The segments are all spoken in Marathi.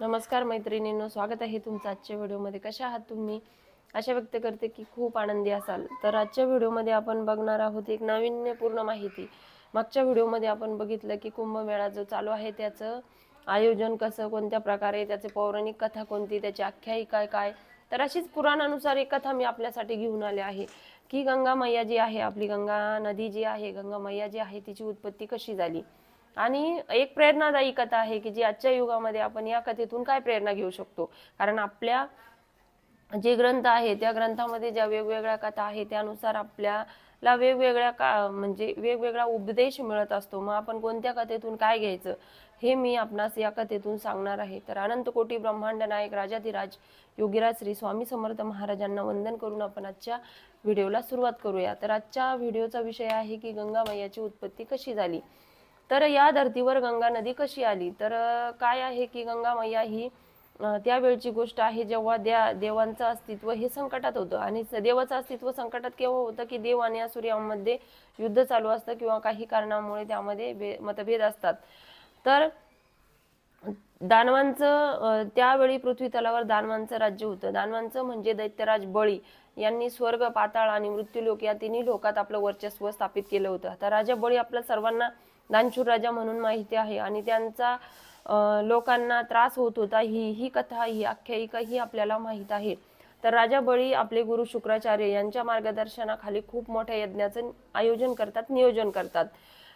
नमस्कार मैत्रिणींनो स्वागत आहे तुमचं आजच्या व्हिडिओमध्ये. कशा आहात तुम्ही? आशा व्यक्त करते की खूप आनंदी असाल. तर आजच्या व्हिडिओमध्ये आपण बघणार आहोत एक नाविन्यपूर्ण माहिती. मागच्या व्हिडिओमध्ये आपण बघितलं की कुंभमेळा जो चालू आहे त्याचं आयोजन कसं कोणत्या प्रकारे त्याचे पौराणिक कथा कोणती त्याची आख्यायिका काय? तर अशीच पुराणानुसार एक कथा मी आपल्यासाठी घेऊन आले आहे. की गंगा मैया जी आहे आपली गंगा नदी जी आहे गंगा मैया जी आहे तिची उत्पत्ती कशी झाली? आणि एक प्रेरणादायी कथा आहे की जी आजच्या युगामध्ये आपण या कथेतून काय प्रेरणा घेऊ शकतो? कारण आपल्या जे ग्रंथ आहे त्या ग्रंथामध्ये ज्या वेगवेगळ्या कथा आहे त्यानुसार आपल्याला वेगवेगळ्या का म्हणजे वेगवेगळा उपदेश मिळत असतो. मग आपण कोणत्या कथेतून काय घ्यायचं? हे मी आपणास या कथेतून सांगणार आहे. तर अनंत कोटी ब्रह्मांड नायक राजाधिराज योगीराज श्री स्वामी समर्थ महाराजांना वंदन करून आपण आजच्या व्हिडिओला सुरुवात करूया. तर आजच्या व्हिडिओचा विषय आहे की गंगा मैयाची उत्पत्ती कशी झाली? तर या धर्तीवर गंगा नदी कशी आली? तर काय आहे की गंगा मैया ही त्यावेळची गोष्ट आहे जेव्हा द्या देवांचं अस्तित्व हे संकटात होतं. आणि देवाचं अस्तित्व संकटात केव्हा होतं की देव आणि असुर यामध्ये युद्ध चालू असतं किंवा काही कारणामुळे त्यामध्ये भे- मतभेद असतात. तर दानवांचं त्यावेळी पृथ्वी तलावर दानवांचं राज्य होतं. दानवांचं म्हणजे दैत्यराज बळी यांनी स्वर्ग पाताळ आणि मृत्यूलोक या तिन्ही लोकात आपलं वर्चस्व स्थापित केलं होतं. आता राजा बळी आपल्या सर्वांना दानशूर राजा म्हणून माहिती आहे. आणि त्यांचा लोकांना त्रास होत होता. ही ही कथा ही आख्यायिका ही आपल्याला माहीत आहे. तर राजा बळी आपले गुरु शुक्राचार्य यांच्या मार्गदर्शनाखाली खूप मोठ्या यज्ञाचं आयोजन करतात नियोजन करतात.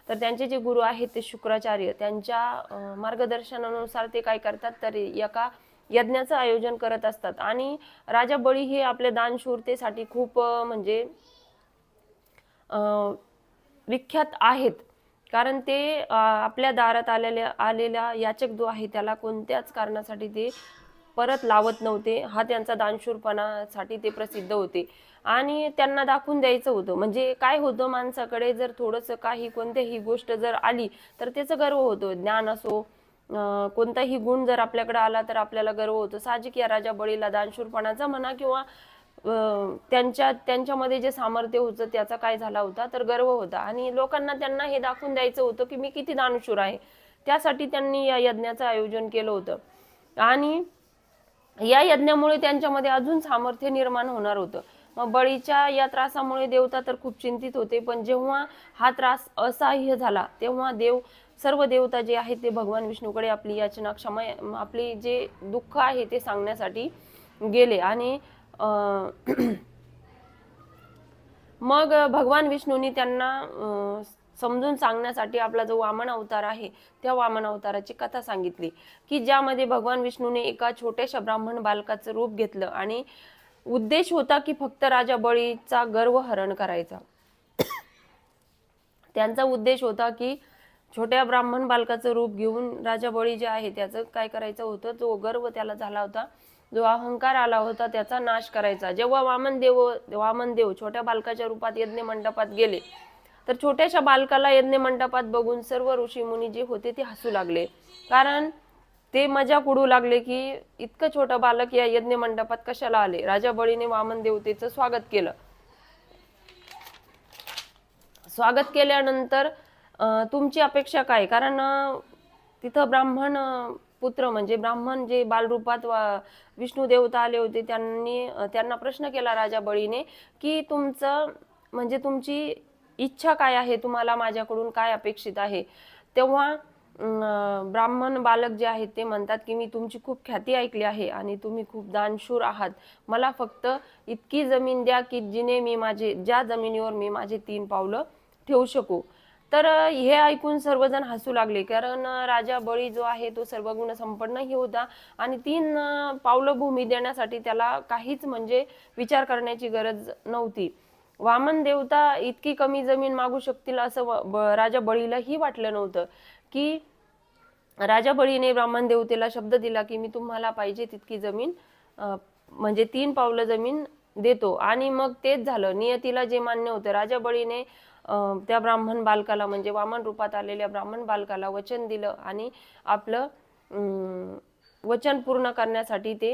तर त्यांचे जे गुरु आहेत ते शुक्राचार्य त्यांच्या मार्गदर्शनानुसार ते काय करतात तर एका यज्ञाचं आयोजन करत असतात. आणि राजा बळी हे आपल्या दानशूरतेसाठी खूप म्हणजे विख्यात आहेत. कारण ते आपल्या दारात आलेल्या आलेला याचक जो आहे त्याला कोणत्याच कारणासाठी ते परत लावत नव्हते. हा त्यांचा दानशूरपणासाठी ते प्रसिद्ध होते. आणि त्यांना दाखवून द्यायचं होतं. म्हणजे काय होतं माणसाकडे जर थोडंसं काही कोणत्याही गोष्ट जर आली तर त्याचं गर्व होतो. ज्ञान असो कोणताही गुण जर आपल्याकडे आला तर आपल्याला गर्व होतो. साहजिक या राजा बळीला दानशूरपणाचा म्हणा किंवा त्यांच्या त्यांच्यामध्ये जे सामर्थ्य होतं त्याचा काय झाला होता तर गर्व होता. आणि लोकांना त्यांना हे दाखवून द्यायचं होतं की मी किती दानशूर आहे. त्यासाठी त्यांनी या यज्ञाचं आयोजन केलं होतं. आणि या यज्ञामुळे त्यांच्यामध्ये अजून सामर्थ्य निर्माण होणार होतं. मग बळीच्या या त्रासामुळे देवता तर खूप चिंतित होते पण जेव्हा हा त्रास असह्य झाला तेव्हा देव सर्व देवता जे आहेत ते भगवान विष्णूकडे आपली याचना क्षमा आपली जे दुःख आहे ते सांगण्यासाठी गेले. आणि मग भगवान विष्णूंनी त्यांना समजून सांगण्यासाठी आपला जो वामन अवतार आहे त्या वामन अवताराची कथा सांगितली की ज्यामध्ये भगवान विष्णूने एका छोट्याशा ब्राह्मण बालकाचं रूप घेतलं आणि उद्देश होता की फक्त राजा बळीचा गर्व हरण करायचा. त्यांचा उद्देश होता की छोट्या ब्राह्मण बालकाचं रूप घेऊन राजा बळी जे आहे त्याचं काय करायचं होतं जो गर्व त्याला झाला होता. जो अहंकार आला होता त्याचा नाश करायचा. जेव्हा वामन देव वामन देव छोट्या बालकाच्या रूपात यज्ञ मंडपात गेले तर छोट्याशा बालकाला यज्ञ मंडपात बघून सर्व ऋषी मुनी जे होते ते हसू लागले. कारण ते मजा उडू लागले की इतकं छोटं बालक या यज्ञ मंडपात कशाला आले? राजा बळीने वामन देवतेचं स्वागत केलं. स्वागत केल्यानंतर तुमची अपेक्षा काय? कारण तिथं ब्राह्मण पुत्र म्हणजे ब्राह्मण जे बालरूपात वा- विष्णू देवता आले होते त्यांनी त्यांना प्रश्न केला राजा बळीने की तुमचं म्हणजे तुमची इच्छा काय आहे? तुम्हाला माझ्याकडून काय अपेक्षित आहे? तेव्हा ब्राह्मण बालक जे आहेत ते म्हणतात की मी तुमची खूप ख्याती ऐकली आहे आणि तुम्ही खूप दानशूर आहात. मला फक्त इतकी जमीन द्या की जिने मी माझे ज्या जमिनीवर मी माझे तीन पावलं ठेवू शकू. तर हे ऐकून सर्वजण हसू लागले. कारण राजा बळी जो आहे तो सर्व गुण संपन्नही होता. आणि तीन पावलं भूमी देण्यासाठी त्याला काहीच म्हणजे विचार करण्याची गरज नव्हती. वामन देवता इतकी कमी जमीन मागू शकतील असं व- ब- राजा बळीलाही वाटलं नव्हतं. की राजा बळीने ब्राह्मण देवतेला शब्द दिला की मी तुम्हाला पाहिजे तितकी जमीन. म्हणजे तीन पावलं जमीन देतो. आणि मग तेच झालं. नियतीला जे मान्य होतं राजा बळीने त्या ब्राह्मण बालकाला म्हणजे वामन रूपात आलेल्या ब्राह्मण बालकाला वचन दिलं आणि आपलं वचन पूर्ण करण्यासाठी ते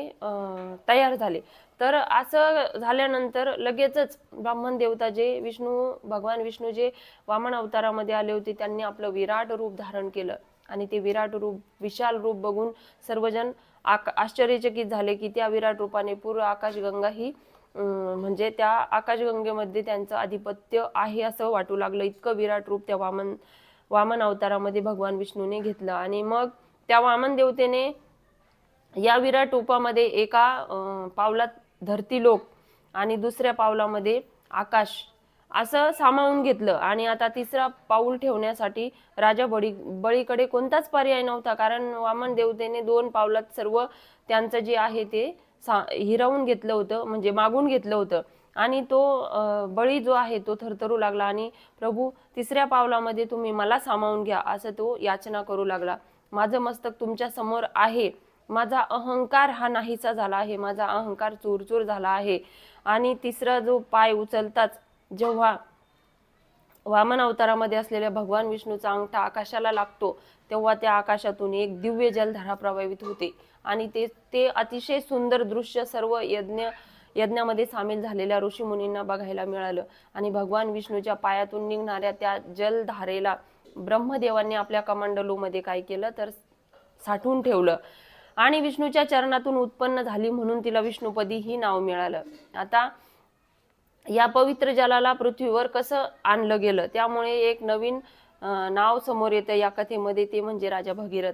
तयार झाले. तर असं झाल्यानंतर लगेचच ब्राह्मण देवता जे विष्णू भगवान विष्णू जे वामन अवतारामध्ये आले होते त्यांनी आपलं विराट रूप धारण केलं. आणि ते विराट रूप विशाल रूप बघून सर्वजण आक आश्चर्यचकित झाले की त्या विराट रूपाने पूर्ण आकाशगंगा ही म्हणजे त्या आकाशगंगेमध्ये त्यांचं आधिपत्य आहे असं वाटू लागलं. इतकं विराट रूप त्या वामन वामन अवतारामध्ये भगवान विष्णूने घेतलं. आणि मग त्या वामन देवतेने या विराट रूपामध्ये एका पावलात धरती लोक आणि दुसऱ्या पावलामध्ये आकाश असं सामावून घेतलं. आणि आता तिसरा पाऊल ठेवण्यासाठी राजा बळी बळीकडे कोणताच पर्याय नव्हता. कारण वामन देवतेने दोन पावलात सर्व त्यांचं जे आहे ते सा हिरावून घेतलं होतं म्हणजे मागून घेतलं होतं. आणि तो बळी जो आहे तो थरथरू लागला आणि प्रभू तिसऱ्या पावलामध्ये तुम्ही मला सामावून घ्या असं तो याचना करू लागला. माझं मस्तक तुमच्यासमोर आहे. माझा अहंकार हा नाहीसा झाला आहे. माझा अहंकार चूरचूर झाला आहे. आणि तिसरा जो पाय उचलताच जेव्हा वामन अवतारामध्ये असलेल्या भगवान विष्णूचा अंगठा आकाशाला लागतो तेव्हा त्या आकाशातून एक दिव्य जलधारा प्रवाहित होते. आणि ते ते अतिशय सुंदर दृश्य सर्व यज्ञ यज्ञामध्ये सामील झालेल्या ऋषीमुनींना बघायला मिळालं. आणि भगवान विष्णूच्या पायातून निघणाऱ्या त्या जलधारेला ब्रह्मदेवांनी आपल्या कमांडलूमध्ये काय केलं तर साठवून ठेवलं. आणि विष्णूच्या चरणातून उत्पन्न झाली म्हणून तिला विष्णुपदी ही नाव मिळालं. आता या पवित्र जलाला पृथ्वीवर कसं आणलं गेलं? त्यामुळे एक नवीन नाव समोर येतं या कथेमध्ये ते म्हणजे राजा भगीरथ.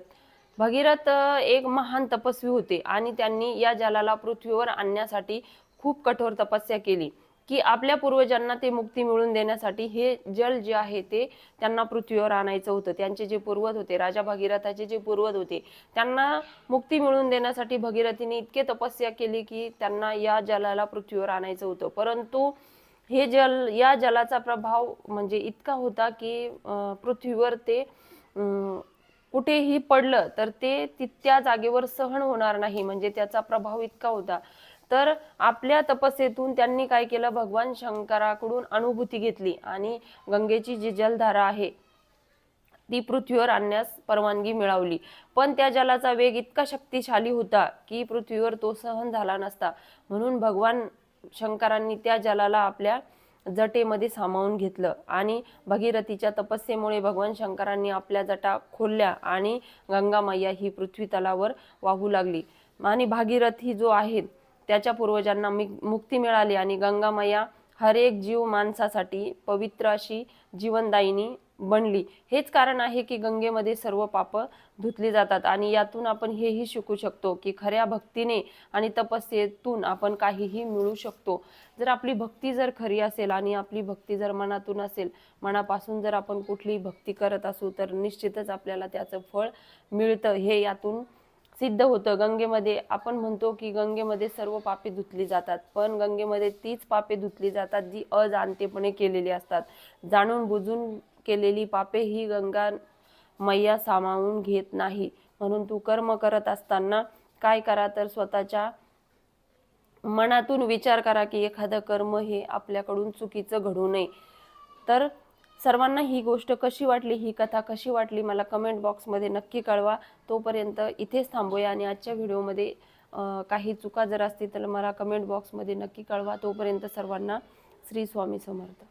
भगीरथ एक महान तपस्वी होते आणि त्यांनी या जलाला पृथ्वीवर आणण्यासाठी खूप कठोर तपस्या केली. की आपल्या पूर्वजांना ते मुक्ती मिळवून देण्यासाठी हे जल जे आहे ते त्यांना पृथ्वीवर आणायचं होतं. त्यांचे जे पूर्वज होते राजा भगीरथाचे जे पूर्वज होते त्यांना मुक्ती मिळवून देण्यासाठी भगीरथीने इतके तपस्या केली की त्यांना या जलाला पृथ्वीवर आणायचं होतं. परंतु हे जल या जलाचा प्रभाव म्हणजे इतका होता की पृथ्वीवर ते कुठेही पडलं तर ते ति- त्या जागेवर सहन होणार नाही. म्हणजे त्याचा प्रभाव इतका होता. तर आपल्या तपस्येतून त्यांनी काय केलं? भगवान शंकराकडून अनुभूती घेतली आणि गंगेची जी जलधारा आहे ती पृथ्वीवर आणण्यास परवानगी मिळवली. पण त्या जलाचा वेग इतका शक्तिशाली होता की पृथ्वीवर तो सहन झाला नसता. म्हणून भगवान शंकरांनी त्या जलाला आपल्या जटेमध्ये सामावून घेतलं आणि भगीरथीच्या तपस्येमुळे भगवान शंकरांनी आपल्या जटा खोलल्या आणि गंगा मैया ही पृथ्वी तलावर वाहू लागली. आणि भागीरथी जो आहे त्याच्या पूर्वजांना मि- मुक्ती मिळाली आणि गंगामया हर एक जीव माणसासाठी पवित्र अशी जीवनदायिनी बनली. हेच कारण आहे की गंगेमध्ये सर्व पाप धुतली जातात आणि यातून आपण हेही शिकू शकतो की खऱ्या भक्तीने आणि तपस्येतून आपण काहीही मिळू शकतो. जर आपली भक्ती जर खरी असेल आणि आपली भक्ती जर मनातून असेल मनापासून जर आपण कुठलीही भक्ती करत असू तर निश्चितच आपल्याला त्याचं फळ मिळतं. हे यातून सिद्ध होतं. गंगेमध्ये आपण म्हणतो की गंगेमध्ये सर्व पापे धुतली जातात. पण गंगेमध्ये तीच पापे धुतली जातात जी अजाणतेपणे केलेली असतात. जाणून बुजून केलेली पापे ही गंगा मैया सामावून घेत नाही. म्हणून तू कर्म करत असताना काय करा तर स्वतःच्या मनातून विचार करा की एखादं कर्म हे आपल्याकडून चुकीचं घडू नये. तर सर्वांना ही गोष्ट कशी वाटली ही कथा कशी वाटली मला कमेंट बॉक्समध्ये नक्की कळवा. तोपर्यंत इथेच थांबूया आणि आजच्या व्हिडिओमध्ये काही चुका जर असतील तर मला कमेंट बॉक्समध्ये नक्की कळवा. तोपर्यंत सर्वांना श्री स्वामी समर्थ.